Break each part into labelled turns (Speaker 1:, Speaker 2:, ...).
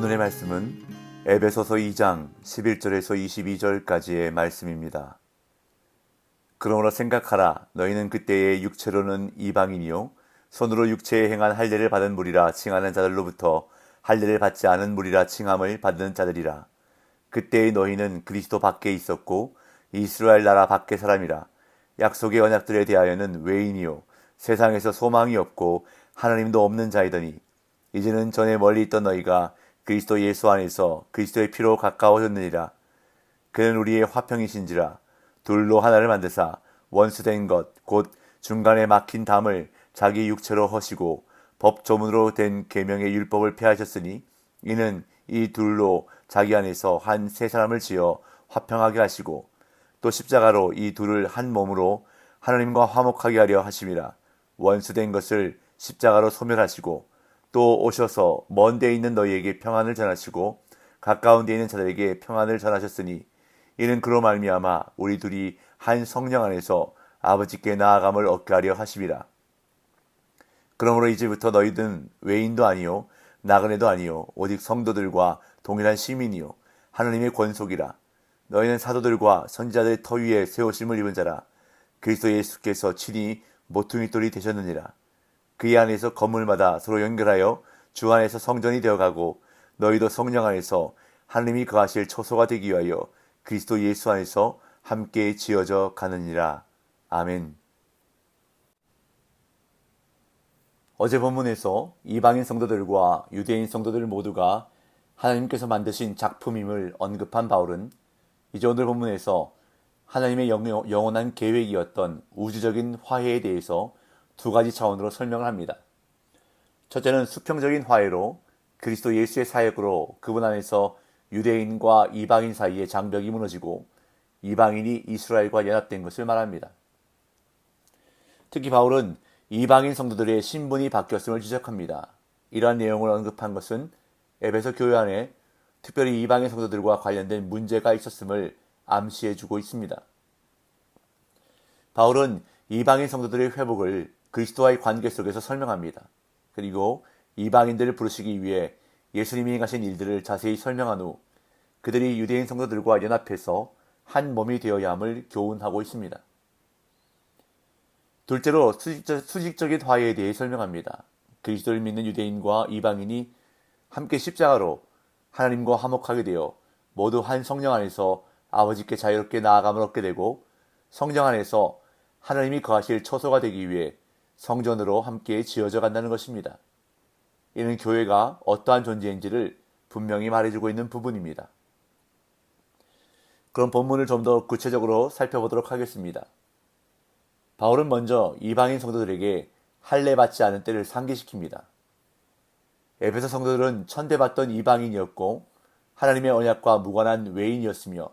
Speaker 1: 오늘의 말씀은 에베소서 2장 11절에서 22절까지의 말씀입니다. 그러므로 생각하라 너희는 그때의 육체로는 이방인이요 손으로 육체에 행한 할례를 받은 무리라 칭하는 자들로부터 할례를 받지 않은 무리라 칭함을 받는 자들이라. 그때의 너희는 그리스도 밖에 있었고 이스라엘 나라 밖의 사람이라. 약속의 언약들에 대하여는 외인이요 세상에서 소망이 없고 하나님도 없는 자이더니. 이제는 전에 멀리 있던 너희가 그리스도 예수 안에서 그리스도의 피로 가까워졌느니라. 그는 우리의 화평이신지라 둘로 하나를 만드사 원수된 것 곧 중간에 막힌 담을 자기 육체로 허시고 법 조문으로 된 계명의 율법을 폐하셨으니 이는 이 둘로 자기 안에서 한 세 사람을 지어 화평하게 하시고 또 십자가로 이 둘을 한 몸으로 하나님과 화목하게 하려 하심이라. 원수된 것을 십자가로 소멸하시고 또 오셔서 먼 데 있는 너희에게 평안을 전하시고 가까운 데 있는 자들에게 평안을 전하셨으니 이는 그로 말미암아 우리 둘이 한 성령 안에서 아버지께 나아감을 얻게 하려 하심이라. 그러므로 이제부터 너희는 외인도 아니요 나그네도 아니요 오직 성도들과 동일한 시민이요 하나님의 권속이라. 너희는 사도들과 선지자들의 터 위에 세우심을 입은 자라. 그리스도 예수께서 친히 모퉁이 돌이 되셨느니라. 그의 안에서 건물마다 서로 연결하여 주 안에서 성전이 되어가고 너희도 성령 안에서 하나님이 거하실 초소가 되기 위하여 그리스도 예수 안에서 함께 지어져 가느니라. 아멘. 어제 본문에서 이방인 성도들과 유대인 성도들 모두가 하나님께서 만드신 작품임을 언급한 바울은 이제 오늘 본문에서 하나님의 영원한 계획이었던 우주적인 화해에 대해서 두 가지 차원으로 설명을 합니다. 첫째는 수평적인 화해로 그리스도 예수의 사역으로 그분 안에서 유대인과 이방인 사이의 장벽이 무너지고 이방인이 이스라엘과 연합된 것을 말합니다. 특히 바울은 이방인 성도들의 신분이 바뀌었음을 지적합니다. 이러한 내용을 언급한 것은 에베소 교회 안에 특별히 이방인 성도들과 관련된 문제가 있었음을 암시해 주고 있습니다. 바울은 이방인 성도들의 회복을 그리스도와의 관계 속에서 설명합니다. 그리고 이방인들을 부르시기 위해 예수님이 행하신 일들을 자세히 설명한 후 그들이 유대인 성도들과 연합해서 한 몸이 되어야 함을 교훈하고 있습니다. 둘째로 수직, 적 인 화해에 대해 설명합니다. 그리스도를 믿는 유대인과 이방인이 함께 십자가로 하나님과 화목하게 되어 모두 한 성령 안에서 아버지께 자유롭게 나아감을 얻게 되고 성령 안에서 하나님이 거하실 처소가 되기 위해 성전으로 함께 지어져 간다는 것입니다. 이는 교회가 어떠한 존재인지를 분명히 말해주고 있는 부분입니다. 그럼 본문을 좀 더 구체적으로 살펴보도록 하겠습니다. 바울은 먼저 이방인 성도들에게 할례 받지 않은 때를 상기시킵니다. 에베소 성도들은 천대받던 이방인이었고 하나님의 언약과 무관한 외인이었으며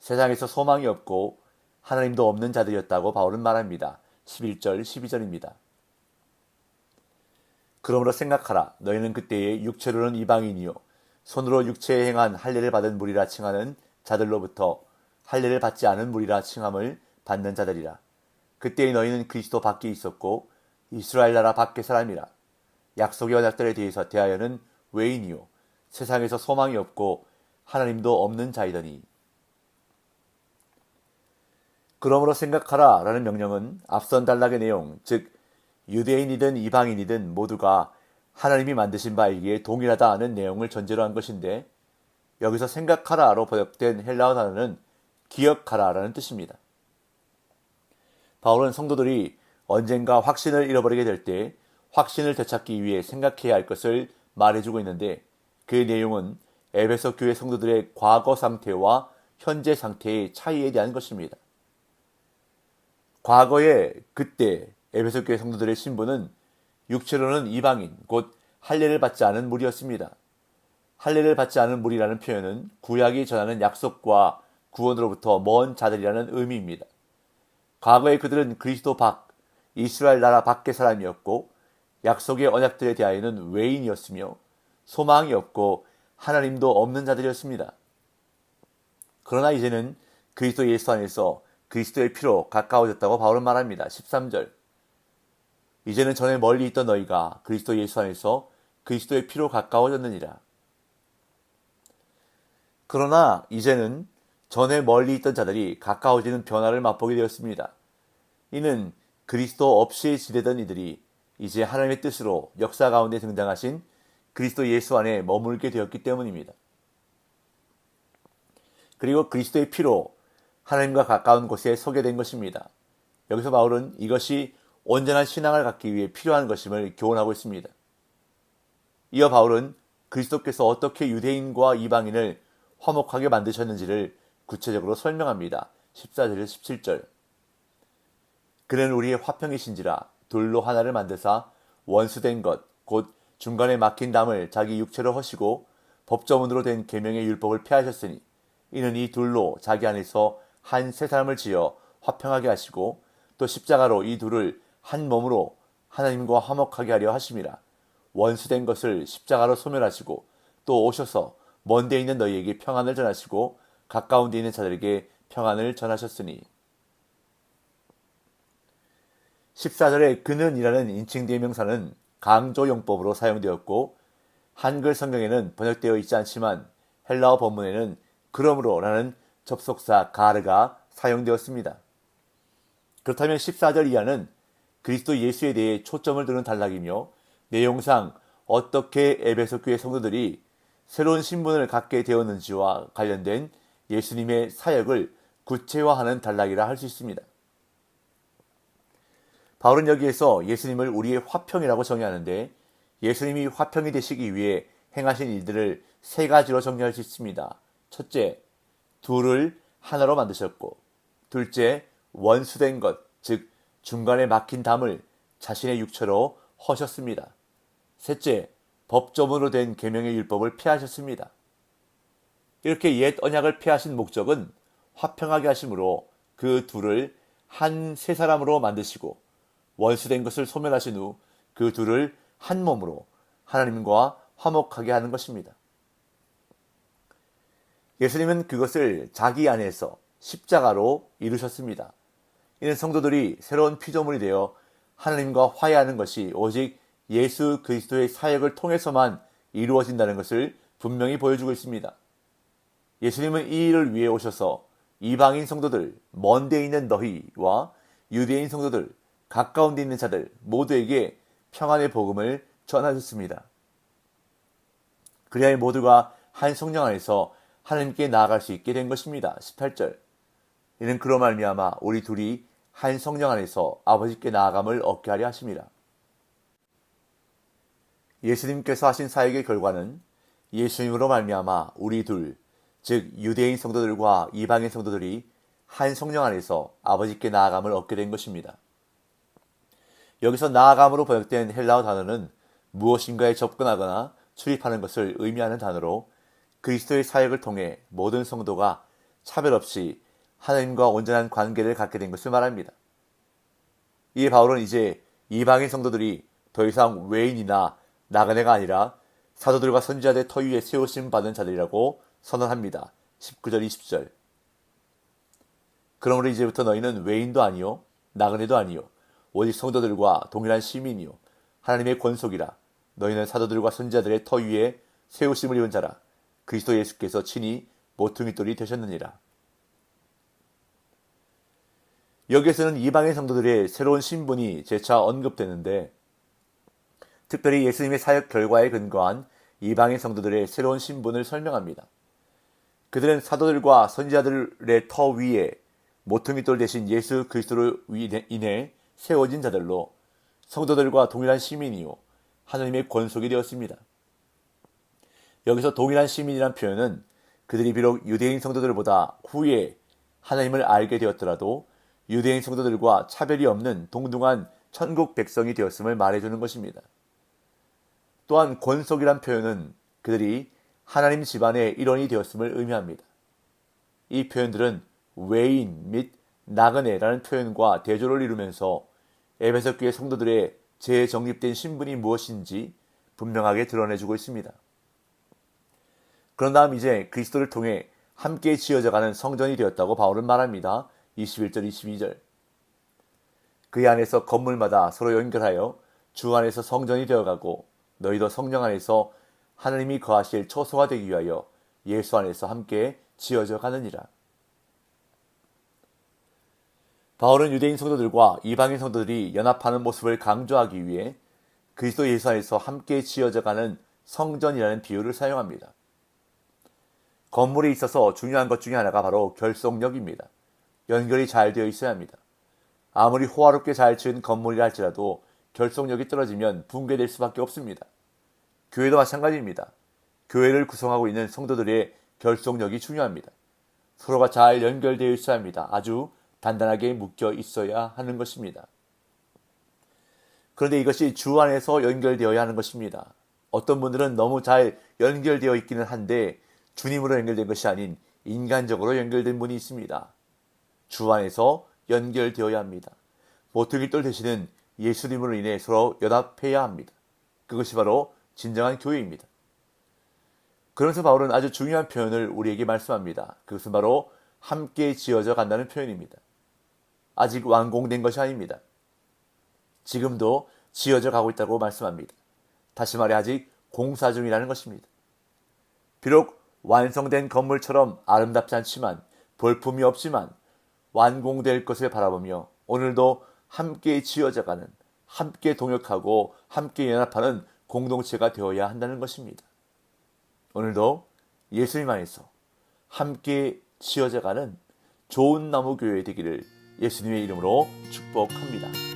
Speaker 1: 세상에서 소망이 없고 하나님도 없는 자들이었다고 바울은 말합니다. 11절, 12절입니다. 그러므로 생각하라. 너희는 그때의 육체로는 이방인이요. 손으로 육체에 행한 할례를 받은 무리라 칭하는 자들로부터 할례를 받지 않은 무리라 칭함을 받는 자들이라. 그때의 너희는 그리스도 밖에 있었고 이스라엘 나라 밖의 사람이라. 약속의 언약들에 대해서 대하여는 외인이요. 세상에서 소망이 없고 하나님도 없는 자이더니 그러므로 생각하라 라는 명령은 앞선 단락의 내용, 즉, 유대인이든 이방인이든 모두가 하나님이 만드신 바이기에 동일하다는 내용을 전제로 한 것인데, 여기서 생각하라로 번역된 헬라어 단어는 기억하라 라는 뜻입니다. 바울은 성도들이 언젠가 확신을 잃어버리게 될 때 확신을 되찾기 위해 생각해야 할 것을 말해주고 있는데 그 내용은 에베소 교회 성도들의 과거 상태와 현재 상태의 차이에 대한 것입니다. 과거에 그때 에베소 교회 성도들의 신분은 육체로는 이방인 곧 할례를 받지 않은 무리였습니다. 할례를 받지 않은 무리라는 표현은 구약이 전하는 약속과 구원으로부터 먼 자들이라는 의미입니다. 과거에 그들은 그리스도 밖 이스라엘 나라 밖의 사람이었고 약속의 언약들에 대하여는 외인이었으며 소망이 없고 하나님도 없는 자들이었습니다. 그러나 이제는 그리스도 예수 안에서 그리스도의 피로 가까워졌다고 바울은 말합니다. 13절. 이제는 전에 멀리 있던 너희가 그리스도 예수 안에서 그리스도의 피로 가까워졌느니라. 그러나 이제는 전에 멀리 있던 자들이 가까워지는 변화를 맛보게 되었습니다. 이는 그리스도 없이 지내던 이들이 이제 하나님의 뜻으로 역사 가운데 등장하신 그리스도 예수 안에 머물게 되었기 때문입니다. 그리고 그리스도의 피로 하나님과 가까운 곳에 서게 된 것입니다. 여기서 바울은 이것이 온전한 신앙을 갖기 위해 필요한 것임을 교훈하고 있습니다. 이어 바울은 그리스도께서 어떻게 유대인과 이방인을 화목하게 만드셨는지를 구체적으로 설명합니다. 14절에서 17절. 그는 우리의 화평이신지라 돌로 하나를 만드사 원수된 것, 곧 중간에 막힌 담을 자기 육체로 허시고 법조문으로 된 계명의 율법을 폐하셨으니 이는 이 둘로 자기 안에서 한 세 사람을 지어 화평하게 하시고 또 십자가로 이 둘을 한 몸으로 하나님과 화목하게 하려 하심이라 원수된 것을 십자가로 소멸하시고 또 오셔서 먼 데 있는 너희에게 평안을 전하시고 가까운 데 있는 자들에게 평안을 전하셨으니. 14절에 그는이라는 인칭 대명사는 강조용법으로 사용되었고 한글 성경에는 번역되어 있지 않지만 헬라어 본문에는 그러므로라는 접속사 가르가 사용되었습니다. 그렇다면 14절 이하는 그리스도 예수에 대해 초점을 두는 단락이며 내용상 어떻게 에베소 교회 성도들이 새로운 신분을 갖게 되었는지와 관련된 예수님의 사역을 구체화하는 단락이라 할 수 있습니다. 바울은 여기에서 예수님을 우리의 화평이라고 정의하는데 예수님이 화평이 되시기 위해 행하신 일들을 세 가지로 정리할 수 있습니다. 첫째, 둘을 하나로 만드셨고, 둘째, 원수된 것, 즉 중간에 막힌 담을 자신의 육체로 허셨습니다. 셋째, 법조문으로 된 계명의 율법을 폐하셨습니다. 이렇게 옛 언약을 폐하신 목적은 화평하게 하심으로 그 둘을 한 세 사람으로 만드시고 원수된 것을 소멸하신 후 그 둘을 한 몸으로 하나님과 화목하게 하는 것입니다. 예수님은 그것을 자기 안에서 십자가로 이루셨습니다. 이는 성도들이 새로운 피조물이 되어 하나님과 화해하는 것이 오직 예수 그리스도의 사역을 통해서만 이루어진다는 것을 분명히 보여주고 있습니다. 예수님은 이 일을 위해 오셔서 이방인 성도들, 먼 데 있는 너희와 유대인 성도들, 가까운 데 있는 자들 모두에게 평안의 복음을 전하셨습니다. 그리하여 모두가 한 성령 안에서 하나님께 나아갈 수 있게 된 것입니다. 18절. 이는 그로 말미암아 우리 둘이 한 성령 안에서 아버지께 나아감을 얻게 하려 하십니다. 예수님께서 하신 사역의 결과는 예수님으로 말미암아 우리 둘, 즉 유대인 성도들과 이방인 성도들이 한 성령 안에서 아버지께 나아감을 얻게 된 것입니다. 여기서 나아감으로 번역된 헬라어 단어는 무엇인가에 접근하거나 출입하는 것을 의미하는 단어로 그리스도의 사역을 통해 모든 성도가 차별 없이 하나님과 온전한 관계를 갖게 된 것을 말합니다. 이에 바울은 이제 이방인 성도들이 더 이상 외인이나 나그네가 아니라 사도들과 선지자들의 터 위에 세우심 받은 자들이라고 선언합니다. 19절 20절 그러므로 이제부터 너희는 외인도 아니요 나그네도 아니요 오직 성도들과 동일한 시민이요 하나님의 권속이라 너희는 사도들과 선지자들의 터 위에 세우심을 입은 자라 그리스도 예수께서 친히 모퉁이 돌이 되셨느니라. 여기에서는 이방의 성도들의 새로운 신분이 재차 언급되는데 특별히 예수님의 사역 결과에 근거한 이방의 성도들의 새로운 신분을 설명합니다. 그들은 사도들과 선지자들의 터 위에 모퉁이돌 대신 예수 그리스도로 인해 세워진 자들로 성도들과 동일한 시민이요 하나님의 권속이 되었습니다. 여기서 동일한 시민이란 표현은 그들이 비록 유대인 성도들보다 후에 하나님을 알게 되었더라도 유대인 성도들과 차별이 없는 동등한 천국 백성이 되었음을 말해주는 것입니다. 또한 권속이란 표현은 그들이 하나님 집안의 일원이 되었음을 의미합니다. 이 표현들은 외인 및 나그네라는 표현과 대조를 이루면서 에베소 교회 성도들의 재정립된 신분이 무엇인지 분명하게 드러내주고 있습니다. 그런 다음 이제 그리스도를 통해 함께 지어져가는 성전이 되었다고 바울은 말합니다. 21절, 22절. 그 안에서 건물마다 서로 연결하여 주 안에서 성전이 되어가고 너희도 성령 안에서 하나님이 거하실 처소가 되기 위하여 예수 안에서 함께 지어져 가느니라. 바울은 유대인 성도들과 이방인 성도들이 연합하는 모습을 강조하기 위해 그리스도 예수 안에서 함께 지어져 가는 성전이라는 비유를 사용합니다. 건물에 있어서 중요한 것 중에 하나가 바로 결속력입니다. 연결이 잘 되어 있어야 합니다. 아무리 호화롭게 잘 지은 건물이라 할지라도 결속력이 떨어지면 붕괴될 수밖에 없습니다. 교회도 마찬가지입니다. 교회를 구성하고 있는 성도들의 결속력이 중요합니다. 서로가 잘 연결되어 있어야 합니다. 아주 단단하게 묶여 있어야 하는 것입니다. 그런데 이것이 주 안에서 연결되어야 하는 것입니다. 어떤 분들은 너무 잘 연결되어 있기는 한데 주님으로 연결된 것이 아닌 인간적으로 연결된 분이 있습니다. 주 안에서 연결되어야 합니다. 모퉁이돌 대신은 예수님으로 인해 서로 연합해야 합니다. 그것이 바로 진정한 교회입니다. 그러면서 바울은 아주 중요한 표현을 우리에게 말씀합니다. 그것은 바로 함께 지어져 간다는 표현입니다. 아직 완공된 것이 아닙니다. 지금도 지어져 가고 있다고 말씀합니다. 다시 말해 아직 공사 중이라는 것입니다. 비록 완성된 건물처럼 아름답지 않지만 볼품이 없지만 완공될 것을 바라보며 오늘도 함께 지어져 가는 함께 동역하고 함께 연합하는 공동체가 되어야 한다는 것입니다. 오늘도 예수님 안에서 함께 지어져 가는 좋은 나무 교회 되기를 예수님의 이름으로 축복합니다.